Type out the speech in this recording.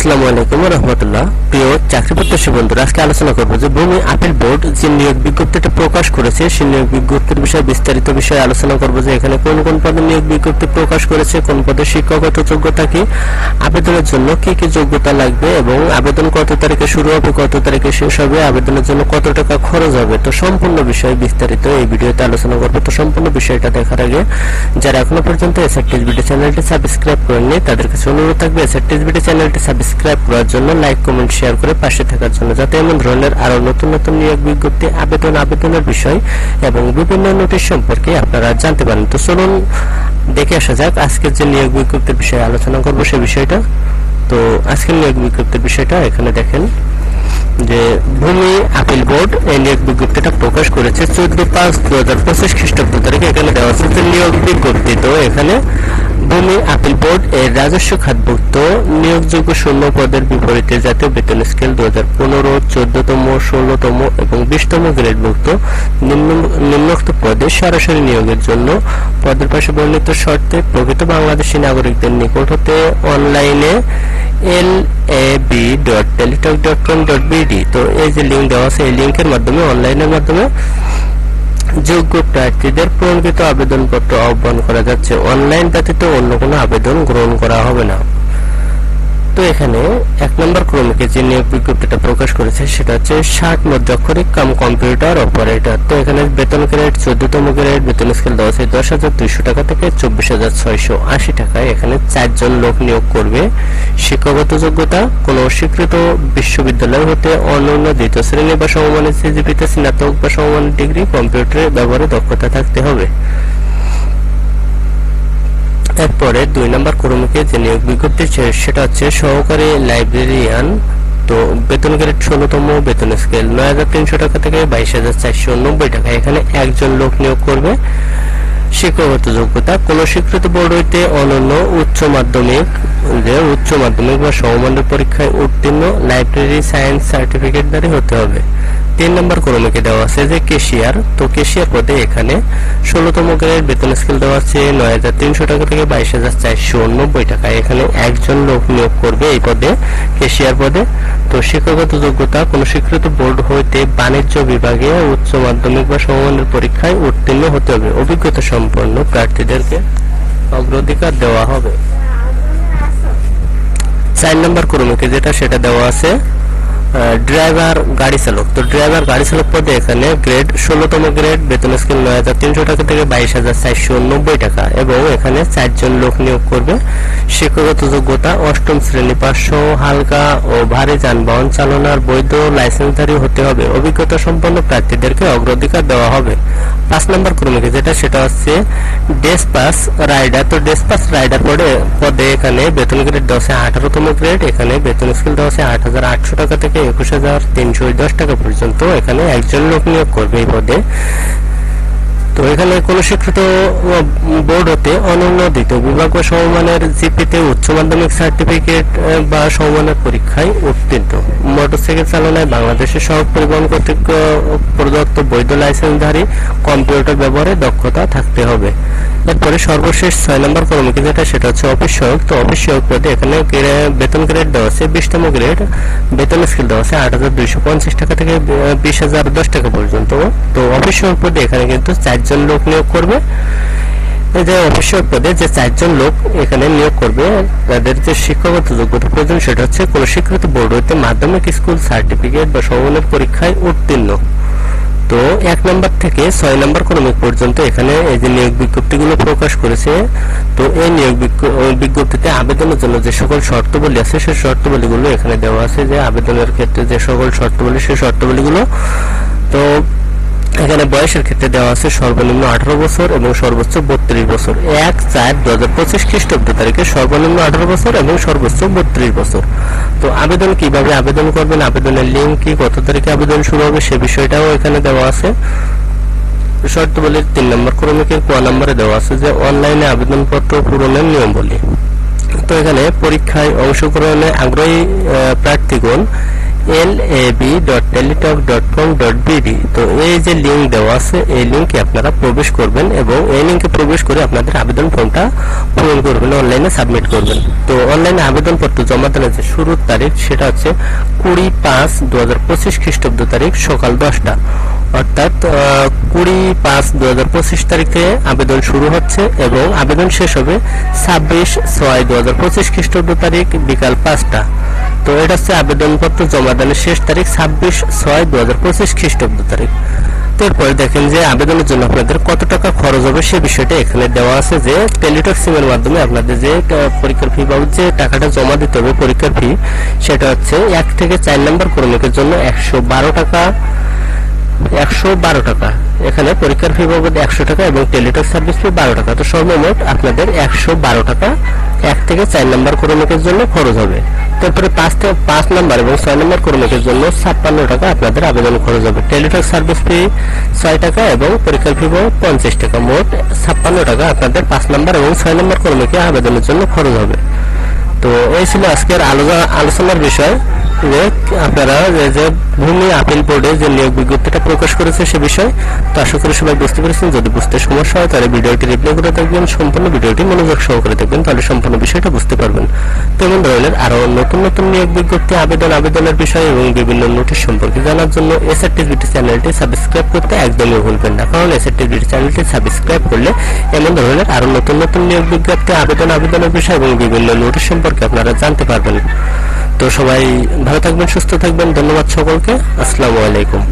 আসসালামু আলাইকুম রহমতুল্লাহ। প্রিয় চাকরি প্রত্যাশী বন্ধুরা, আজকে আলোচনা করব যে ভূমি আপিল বোর্ড যে নিয়োগ বিজ্ঞপ্তিটা প্রকাশ করেছে, সেই নিয়োগ বিজ্ঞপ্তির বিষয়ে, বিস্তারিত বিষয়ে আলোচনা করব যে এখানে কোন কোন পদে নিয়োগ বিজ্ঞপ্তি প্রকাশ করেছে, কোন পদে শিক্ষাগত যোগ্যতা কি, আবেদনের জন্য কি কি যোগ্যতা লাগবে এবং আবেদন কত তারিখে শুরু হবে, কত তারিখে শেষ হবে, আবেদনের জন্য কত টাকা খরচ হবে, তো সম্পূর্ণ বিষয়ে বিস্তারিত এই ভিডিওতে আলোচনা করব। তো সম্পূর্ণ বিষয়টা দেখার আগে, যারা এখনও পর্যন্ত এসআরটিস ভিডিও চ্যানেলটি সাবস্ক্রাইব করেননি, তাদের কাছে অনুরোধ থাকবে এসআরটিস ভিডিও চ্যানেলটি সাবস্ক্রাইব করার জন্য লাইক কমেন্ট শেয়ার করে পাশে থাকার জন্য, যাতে এমন ধরনের আরও নতুন নতুন নিয়োগ বিজ্ঞপ্তি, আবেদন, আবেদনের বিষয় এবং বিভিন্ন নোটিশ সম্পর্কে আপনারা জানতে পারেন। তো চলুন দেখে আসা যাক আজকের যে নিয়োগ বিজ্ঞপ্তির বিষয়ে আলোচনা করব সে বিষয়টা। তো আজকের নিয়োগ বিজ্ঞপ্তির বিষয়টা এখানে দেখেন যে ভূমি আপিল বোর্ড এই নিয়োগ বিজ্ঞপ্তিটা প্রকাশ করেছে চোদ্দ পাঁচ দু হাজার পঁচিশ খ্রিস্টাব্দ তারিখে। এখানে দেওয়া আছে যে নিয়োগ বিজ্ঞপ্তি। তো এখানে ভূমি আপিল বোর্ড এর রাজস্ব খাতভুক্ত নিয়োগযোগ্য শূন্য পদের বিপরীতে জাতীয় বেতন স্কেল দু হাজার পনেরো, চোদ্দতম, ষোলোতম এবং বিশতম গ্রেডভুক্ত নিম্ন, নিম্নোক্ত পদে সরাসরি নিয়োগের জন্য পদের পাশে বর্ণিত শর্তে প্রকৃত বাংলাদেশী নাগরিকদের নিকট হতে অনলাইনে L A B dot Teletalk dot com dot BD তো এই যে লিঙ্ক দেওয়া আছে, এই লিঙ্কের মাধ্যমে অনলাইনের মাধ্যমে যোগ্য প্রার্থীদের প্রণীত আবেদনপত্র আহ্বান করা যাচ্ছে। অনলাইন ব্যতীত অন্য কোনো আবেদন গ্রহণ করা হবে না। তো এখানে এক নম্বর ক্রমিকে যে নিয়োগ বিজ্ঞপ্তিটা প্রকাশ করেছে, সেটা হচ্ছে ষাট মধ্যক্ষরিক কাম কম্পিউটার অপারেটর। তো এখানে বেতন গ্রেড চোদ্দতম গ্রেড বেতন স্কেল দেওয়া আছে দশ হাজার দুইশো টাকা থেকে চব্বিশ হাজার ছয়শো আশি টাকায়। এখানে চারজন লোক নিয়োগ করবে। শিক্ষাগত যোগ্যতা, কোন স্বীকৃত বিশ্ববিদ্যালয় হতে অন্যান্য দ্বিতীয় শ্রেণি বা সমমানের সিজিপিতে স্নাতক বা সমমানের ডিগ্রি কম্পিউটারের ব্যবহারে দক্ষতা থাকতে হবে। এরপরে দুই নম্বর কর্মীকে যে নিয়োগ বিজ্ঞপ্তি সেটা হচ্ছে সহকারী লাইব্রেরিয়ান, তো বেতন গ্রেড ষোলোতম, বেতন স্কেল নয় হাজার তিনশো টাকা থেকে বাইশ হাজার চারশো নব্বই টাকা। এখানে একজন লোক নিয়োগ করবে। শিক্ষাগত যোগ্যতা, কোন স্বীকৃত বোর্ড হইতে অনন্য উচ্চ মাধ্যমিক, যে উচ্চ মাধ্যমিক বা সমমানের পরীক্ষায় উত্তীর্ণ, লাইব্রেরি সায়েন্স সার্টিফিকেট দ্বারা হতে হবে। তিন নম্বর কর্মীকে দেওয়া আছে যে কেশিয়ার তো কেশিয়ার পদে এখানে ষোলোতম গ্রেড বেতন স্কেল দেওয়া আছে নয় হাজার তিনশো টাকা থেকে বাইশ হাজার চারশো নব্বই টাকা। এখানে একজন লোক নিয়োগ করবে এই পদে কেশিয়ার পদে। তো শিক্ষাগত যোগ্যতা, কোন স্বীকৃত বোর্ড হইতে বাণিজ্য বিভাগে উচ্চ মাধ্যমিক বা সমমানের পরীক্ষায় উত্তীর্ণ হতে হবে। অভিজ্ঞতা সম্পন্ন প্রার্থীদেরকে অগ্রাধিকার দেওয়া হবে। চার নম্বর কর্মীকে যেটা সেটা দেওয়া আছে ড্রাইভার গাড়ি চালক। তো ড্রাইভার গাড়ি চালক পদে এখানে গ্রেড ষোলোতম গ্রেড বেতন স্কেল নয় হাজার তিনশো টাকা থেকে বাইশ হাজার চারশো নব্বই টাকা এবং এখানে চারজন লোক নিয়োগ করবে। শিক্ষাগত যোগ্যতা অষ্টম শ্রেণি পাঁচশো হালকা ও ভারী যানবাহন চালনার বৈধ লাইসেন্সধারী হতে হবে। অভিজ্ঞতা সম্পন্ন প্রার্থীদেরকে অগ্রাধিকার দেওয়া হবে। পাঁচ নম্বর কর্মীকে যেটা সেটা হচ্ছে ডেসপাস রাইডার। তো ডেসপাস রাইডার পদে পদে এখানে বেতন গ্রেড দেওয়া আছে আঠারোতম গ্রেড এখানে বেতন স্কেল দেওয়া আট হাজার আটশো টাকা থেকে একুশ হাজার তিনশো দশ টাকা পর্যন্ত এখানে একজন লোক নিয়োগ করবে এই পদে। তো এখানে কোন শিক্ষিত বোর্ড হতে অনন্য দ্বিতীয় বিভাগ বা সমমানের জিপিতে উচ্চ মাধ্যমিক সার্টিফিকেট বা সমমানের পরীক্ষায় উত্তীর্ণ। মোটরসাইকেল চালনায় বাংলাদেশের সড়ক পরিবহন কর্তৃক প্রদত্ত বৈধ লাইসেন্সধারী কম্পিউটার ব্যবহারে দক্ষতা থাকতে হবে। এরপরে সর্বশেষ ছয় নম্বর কর্মীকে যেটা, সেটা হচ্ছে অফিস সহায়ক তো অফিস সহায়ক পদে এখানে বেতন গ্রেড দেওয়া আছে, বিশতম গ্রেড বেতন স্কেল দেওয়া আছে আট হাজার দুইশো পঞ্চাশ টাকা থেকে বিশ হাজার দশ টাকা পর্যন্ত। তো অফিস সহায়ক পদে এখানে কিন্তু চারজন লোক নিয়োগ করবে। যে অফিস সহায়ক পদে যে চারজন লোক এখানে নিয়োগ করবে, তাদের যে শিক্ষাগত যোগ্যতা প্রয়োজন, সেটা হচ্ছে কোনো স্বীকৃত বোর্ড হইতে মাধ্যমিক স্কুল সার্টিফিকেট বা সমমানের পরীক্ষায় উত্তীর্ণ। তো এক নম্বর থেকে ছয় নম্বর ক্রমিক পর্যন্ত এখানে এই যে নিয়োগ বিজ্ঞপ্তিগুলো প্রকাশ করেছে, তো এই নিয়োগ বিজ্ঞপ্তিতে আবেদনের জন্য যে সকল শর্তাবলী আছে সেই শর্তাবলীগুলো এখানে দেওয়া আছে যে আবেদনের ক্ষেত্রে যে সকল শর্তাবলী সেই শর্তাবলীগুলো, তো এখানে বয়সের ক্ষেত্রে দেওয়া আছে সর্বনিম্ন আঠারো বছর এবং সর্বোচ্চ বত্রিশ বছর। এক চার দু হাজার পঁচিশ খ্রিস্টাব্দ তারিখে সর্বনিম্ন আঠারো বছর এবং সর্বোচ্চ বত্রিশ বছর। তো আবেদন কীভাবে আবেদন করবেন, আবেদনের লিঙ্ক কি, কত তারিখে আবেদন শুরু হবে সে বিষয়টাও এখানে দেওয়া আছে। শর্তাবলীর তিন নম্বর ক্রমিকের ক নম্বরে দেওয়া আছে যে অনলাইনে আবেদনপত্র পূরণের নিয়মাবলী। তো এখানে পরীক্ষায় অংশগ্রহণে আগ্রহী প্রার্থীগণ L A B dot Teletalk dot com dot BD তো এই যে লিঙ্ক দেওয়া আছে, এই লিঙ্কে আপনারা প্রবেশ করবেন এবং এই লিঙ্কে প্রবেশ করে আপনাদের আবেদন ফর্মটা পূরণ করবেন অনলাইনে সাবমিট করবেন। তো অনলাইনে আবেদনপত্র জমা দেওয়ার যে শুরুর তারিখ, সেটা হচ্ছে কুড়ি পাঁচ দু হাজার পঁচিশ খ্রিস্টাব্দ তারিখ সকাল দশটা। অর্থাৎ কুড়ি পাঁচ দু হাজার পঁচিশ তারিখে আবেদন শুরু হচ্ছে এবং আবেদন শেষ হবে ছাব্বিশ ছয় দু হাজার পঁচিশ খ্রিস্টাব্দ তারিখ বিকাল পাঁচটা। তো এটা হচ্ছে আবেদনপত্র জমা দানের শেষ তারিখ ছাব্বিশ ছয় দু হাজার পঁচিশ খ্রিস্টাব্দ তারিখ। তো এরপরে দেখেন যে আবেদনের জন্য আপনাদের কত টাকা খরচ হবে সে বিষয়টা এখানে দেওয়া আছে যে টেলিটক সিমের মাধ্যমে আপনাদের যে পরীক্ষার ফি বাবদ যে টাকাটা জমা দিতে হবে পরীক্ষার ফি সেটা হচ্ছে এক থেকে চার নম্বর কর্মীকের জন্য একশো বারো টাকা, একশো বারো টাকা। এখানে পরীক্ষার ফি বাবদ একশো টাকা এবং টেলিটক সার্ভিস ফি বারো টাকা। তো সর্বমোট আপনাদের একশো বারো টাকা এক থেকে চার নম্বর কর্মীকের জন্য খরচ হবে। তারপরে পাঁচ থেকে পাঁচ নম্বর এবং ছয় নম্বর কর্মীকের জন্য ছাপ্পান্ন টাকা আপনাদের আবেদন খরচ হবে। টেলিটক সার্ভিস ফি ছয় টাকা এবং পরীক্ষার ফি পঞ্চাশ টাকা। মোট ছাপ্পান্ন টাকা আপনাদের পাঁচ নম্বর এবং ছয় নম্বর কর্মীকে আবেদনের জন্য খরচ হবে। তো এই ছিল আজকের আলোচনা আলোচনার বিষয়। যে আপনারা যে ভূমি আপিল বোর্ডে যে নিয়োগ বিজ্ঞপ্তিটা প্রকাশ করেছে সে বিষয়ে, তো আশা করি সবাই বুঝতে পেরেছেন। যদি বুঝতে সমস্যা হয়, তাহলে ভিডিওটি রিপ্লাই করে দেখবেন সম্পূর্ণ ভিডিওটি মনোযোগ সহকারে দেখবেন, তাহলে সম্পূর্ণ বিষয়টা বুঝতে পারবেন। তেমন ধরনের আরও নতুন নতুন নিয়োগ বিজ্ঞপ্তি, আবেদন, আবেদনের বিষয় এবং বিভিন্ন নোটিশ সম্পর্কে জানার জন্য এসআরটিভিটি চ্যানেলটি সাবস্ক্রাইব করতে একদমই ভুলবেন না। কারণ এসআরটিভিটি চ্যানেলটি সাবস্ক্রাইব করলে এমন ধরনের আরও নতুন নতুন নিয়োগ বিজ্ঞপ্তি, আবেদন, আবেদনের বিষয় এবং বিভিন্ন নোটিশ সম্পর্কে আপনারা জানতে পারবেন। তো সবাই ভালো থাকবেন সুস্থ থাকবেন। ধন্যবাদ সকলকে। আসসালামু আলাইকুম।